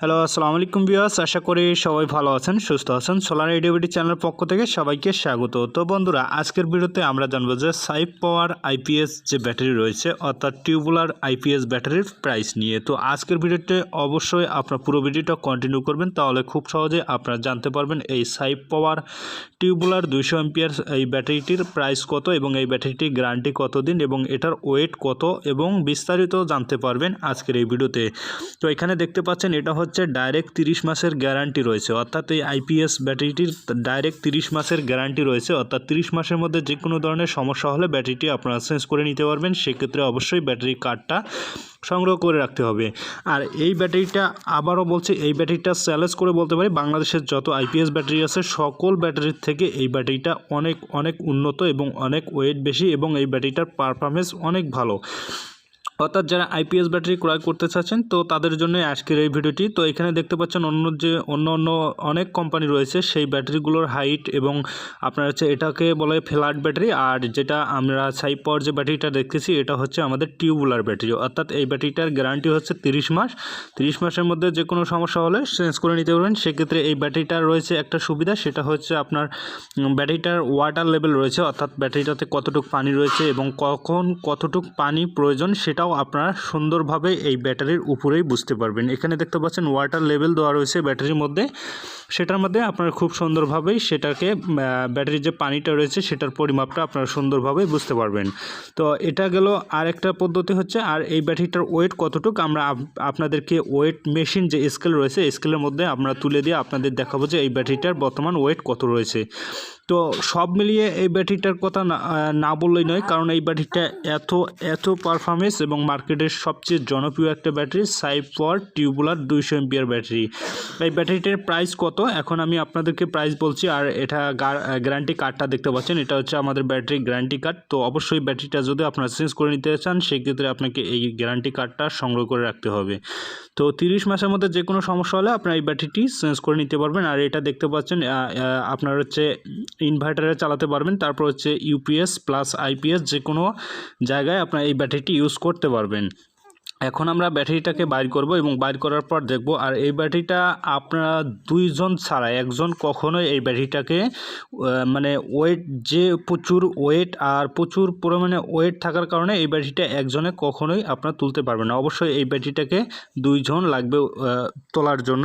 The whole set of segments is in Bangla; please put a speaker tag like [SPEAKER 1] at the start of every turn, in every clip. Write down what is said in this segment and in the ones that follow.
[SPEAKER 1] হ্যালো আসসালামু আলাইকুম বিয়াস আশা করি সবাই ভালো আছেন, সুস্থ আছেন। সোলার এডিবিটি চ্যানেলের পক্ষ থেকে সবাইকে স্বাগত। তো বন্ধুরা, আজকের ভিডিওতে আমরা জানব যে সাইপ পাওয়ার আইপিএস যে ব্যাটারি রয়েছে, অর্থাৎ টিউবুলার আইপিএস ব্যাটারির প্রাইস নিয়ে। তো আজকের ভিডিওতে অবশ্যই আপনার পুরো ভিডিওটা কন্টিনিউ করবেন, তাহলে খুব সহজে আপনারা জানতে পারবেন এই সাইপ পাওয়ার টিউবুলার দুইশো এমপিয়ার এই ব্যাটারিটির প্রাইস কত এবং এই ব্যাটারিটির গ্যারান্টি কতদিন এবং এটার ওয়েট কত এবং বিস্তারিত জানতে পারবেন আজকের এই ভিডিওতে। তো এখানে দেখতে পাচ্ছেন এটা হচ্ছে ডাইরেক্ট তিরিশ মাসের গ্যারান্টি রয়েছে, অর্থাৎ এই আইপিএস ব্যাটারিটির ডাইরেক্ট তিরিশ মাসের গ্যারান্টি রয়েছে, অর্থাৎ তিরিশ মাসের মধ্যে যে কোনো ধরনের সমস্যা হলে ব্যাটারিটি আপনারা চেঞ্জ করে নিতে পারবেন, সেক্ষেত্রে অবশ্যই ব্যাটারি কার্ডটা সংগ্রহ করে রাখতে হবে। আর এই ব্যাটারিটা আবারও বলছি, এই ব্যাটারিটা চ্যালেঞ্জ করে বলতে পারি, বাংলাদেশের যত আইপিএস ব্যাটারি আছে, সকল ব্যাটারির থেকে এই ব্যাটারিটা অনেক অনেক উন্নত এবং অনেক ওয়েট বেশি এবং এই ব্যাটারিটার পারফরমেন্স অনেক ভালো। অর্থাৎ যারা আইপিএস ব্যাটারি ক্রয় করতে চাচ্ছেন, তো তাদের জন্য আজকের এই ভিডিওটি। তো এখানে দেখতে পাচ্ছেন অন্য যে, অন্য অন্য অনেক কোম্পানি রয়েছে, সেই ব্যাটারিগুলোর হাইট এবং আপনার হচ্ছে এটাকে বলে ফ্ল্যাট ব্যাটারি আর যেটা আমরা সাইপ পাওয়ার যে ব্যাটারিটা দেখতেছি, এটা হচ্ছে আমাদের টিউবুলার ব্যাটারি অর্থাৎ এই ব্যাটারিটার গ্যারান্টি হচ্ছে তিরিশ মাস। তিরিশ মাসের মধ্যে যে কোনো সমস্যা হলে চেঞ্জ করে নিতে পারবেন। সেক্ষেত্রে এই ব্যাটারিটার রয়েছে একটা সুবিধা, সেটা হচ্ছে আপনার ব্যাটারিটার ওয়াটার লেভেল রয়েছে। অর্থাৎ ব্যাটারিটাতে কতটুকু পানি রয়েছে এবং কখন কতটুকু পানি প্রয়োজন সেটাও আপনারা সুন্দরভাবে এই ব্যাটারির উপরেই বুঝতে পারবেন। এখানে দেখতে পাচ্ছেন ওয়াটার লেভেল দেওয়া রয়েছে ব্যাটারির মধ্যে। সেটার মধ্যে আপনারা খুব সুন্দরভাবেই সেটাকে ব্যাটারির যে পানিটা রয়েছে সেটার পরিমাপটা আপনারা সুন্দরভাবে বুঝতে পারবেন। তো এটা গেল আর একটা পদ্ধতি হচ্ছে, আর এই ব্যাটারিটার ওয়েট কতটুকু আমরা আপ- আপনাদেরকে ওয়েট মেশিন যে স্কেল রয়েছে স্কেলের মধ্যে আমরা তুলে দিয়ে আপনাদের দেখাবো যে এই ব্যাটারিটার বর্তমান ওয়েট কত রয়েছে। তো সব মিলিয়ে এই ব্যাটারিটার কথা না বললেই নয়, কারণ এই ব্যাটারিটা এত এত পারফরমেন্স এবং মার্কেটের সবচেয়ে জনপ্রিয় একটা ব্যাটারি সাইপ ফর টিউবুলার দুইশো এমপিয়ার ব্যাটারি। এই ব্যাটারিটার প্রাইস কত? এখন আমি আপনাদেরকে প্রাইস বলছি, আর এটা গ্যারান্টি কার্ডটা দেখতে পাচ্ছেন, এটা হচ্ছে আমাদের ব্যাটারি গ্যারান্টি কার্ড তো অবশ্যই ব্যাটারিটা যদি আপনারা চেঞ্জ করে নিতে চান, সেক্ষেত্রে আপনাকে এই গ্যারান্টি কার্ডটা সংগ্রহ করে রাখতে হবে। তো তিরিশ মাসের মধ্যে যে কোনো সমস্যা হলে আপনার এই ব্যাটারিটি চেঞ্জ করে নিতে পারবেন, আর এটা দেখতে পাচ্ছেন আপনার হচ্ছে ইনভার্টারে চালাতে পারবেন। তারপর হচ্ছে ইউপিএস প্লাস আইপিএস যে কোনো জায়গায় আপনার এই ব্যাটারিটি ইউজ করতে পারবেন। এখন আমরা ব্যাটারিটাকে বাইর করব এবং বাইর করার পর দেখব, আর এই ব্যাটারিটা আপনারা দুইজন ছাড়া, একজন কখনোই এই ব্যাটারিটাকে মানে ওয়েট যে প্রচুর ওয়েট আর প্রচুর পরিমাণে ওয়েট থাকার কারণে এই ব্যাটারিটা একজনে কখনোই আপনারা তুলতে পারবেন না। অবশ্যই এই ব্যাটারিটাকে দুইজন লাগবে তোলার জন্য।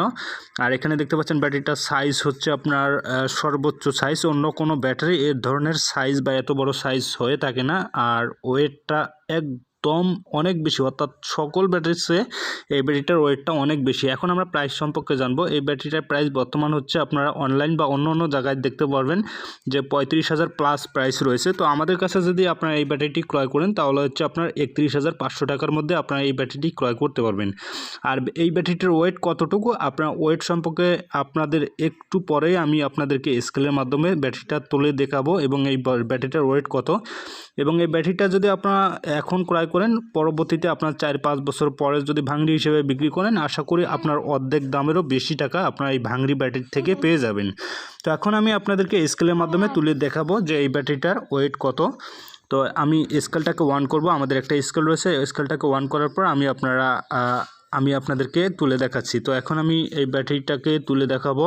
[SPEAKER 1] আর এখানে দেখতে পাচ্ছেন ব্যাটারিটার সাইজ হচ্ছে আপনার সর্বোচ্চ সাইজ অন্য কোনো ব্যাটারি এর ধরনের সাইজ বা এত বড় সাইজ হয়ে থাকে না। আর ওয়েটটা একদম অনেক বেশি, অর্থাৎ সকল ব্যাটারির চেয়ে এই ব্যাটারিটার ওয়েটটা অনেক বেশি। এখন আমরা প্রাইস সম্পর্কে জানব। এই ব্যাটারিটার প্রাইস বর্তমান হচ্ছে আপনারা অনলাইন বা অন্য অন্য জায়গায় দেখতে পারবেন যে পঁয়ত্রিশ হাজার প্লাস প্রাইস রয়েছে। তো আমাদের কাছে যদি আপনারা এই ব্যাটারিটি ক্রয় করেন, তাহলে হচ্ছে আপনার একত্রিশ হাজার পাঁচশো টাকার মধ্যে আপনারা এই ব্যাটারিটি ক্রয় করতে পারবেন। আর এই ব্যাটারিটির ওয়েট কতটুকু? আপনার ওয়েট সম্পর্কে আপনাদের একটু পরেই আমি আপনাদেরকে স্কেলের মাধ্যমে ব্যাটারিটা তুলে দেখাবো এবং এই ব্যাটারিটার ওয়েট কত। এবং এই ব্যাটারিটা যদি আপনারা এখন ক্রয় করেন, পরবর্তীতে আপনার চার পাঁচ বছর পরে যদি ভাঙড়ি হিসেবে বিক্রি করেন, আশা করি আপনার অর্ধেক দামেরও বেশি টাকা আপনার এই ভাঙড়ি ব্যাটারি থেকে পেয়ে যাবেন। তো এখন আমি আপনাদেরকে স্কেলের মাধ্যমে তুলে দেখাবো যে এই ব্যাটারিটার ওয়েট কত। তো আমি স্কেলটাকে ওয়ান করব, আমাদের একটা স্কেল রয়েছে স্কেলটাকে ওয়ান করার পর আমি আপনারা আমি আপনাদেরকে তুলে দেখাচ্ছি। তো এখন আমি এই ব্যাটারিটাকে তুলে দেখাবো।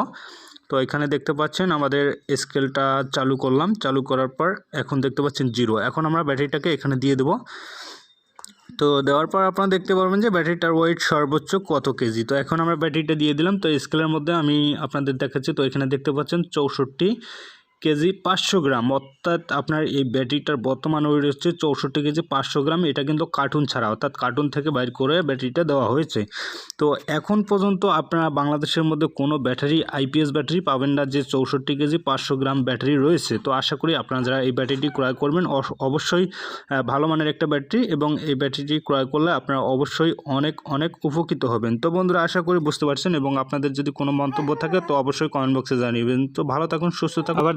[SPEAKER 1] তো এখানে দেখতে পাচ্ছেন আমাদের স্কেলটা চালু করলাম, চালু করার পর এখন দেখতে পাচ্ছেন জিরো এখন আমরা ব্যাটারিটাকে এখানে দিয়ে দেবো। তো দেওয়ার পর আপনারা দেখতে পারবেন যে ব্যাটারিটার ওয়েট সর্বোচ্চ কত কেজি। তো এখন আমরা ব্যাটারিটা দিয়ে দিলাম, তো স্কেলের মধ্যে আমি আপনাদের দেখাচ্ছি। তো এখানে দেখতে পাচ্ছেন চৌষট্টি কেজি পাঁচশো গ্রাম। অর্থাৎ আপনার এই ব্যাটারিটার বর্তমান ওয়েট হচ্ছে চৌষট্টি কেজি পাঁচশো গ্রাম। এটা কিন্তু কার্টুন ছাড়া, অর্থাৎ কার্টুন থেকে বাইর করে ব্যাটারিটা দেওয়া হয়েছে। তো এখন পর্যন্ত আপনারা বাংলাদেশের মধ্যে কোনো ব্যাটারি, আইপিএস ব্যাটারি পাবেন না যে চৌষট্টি কেজি পাঁচশো গ্রাম ব্যাটারি রয়েছে। তো আশা করি আপনারা যারা এই ব্যাটারিটি ক্রয় করবেন অবশ্যই ভালো মানের একটা ব্যাটারি এবং এই ব্যাটারিটি ক্রয় করলে আপনারা অবশ্যই অনেক অনেক উপকৃত হবেন। তো বন্ধুরা, আশা করি বুঝতে পারছেন এবং আপনাদের যদি কোনো মন্তব্য থাকে তো অবশ্যই কমেন্ট বক্সে জানিয়েবেন তো ভালো থাকুন, সুস্থ থাকুন। আবার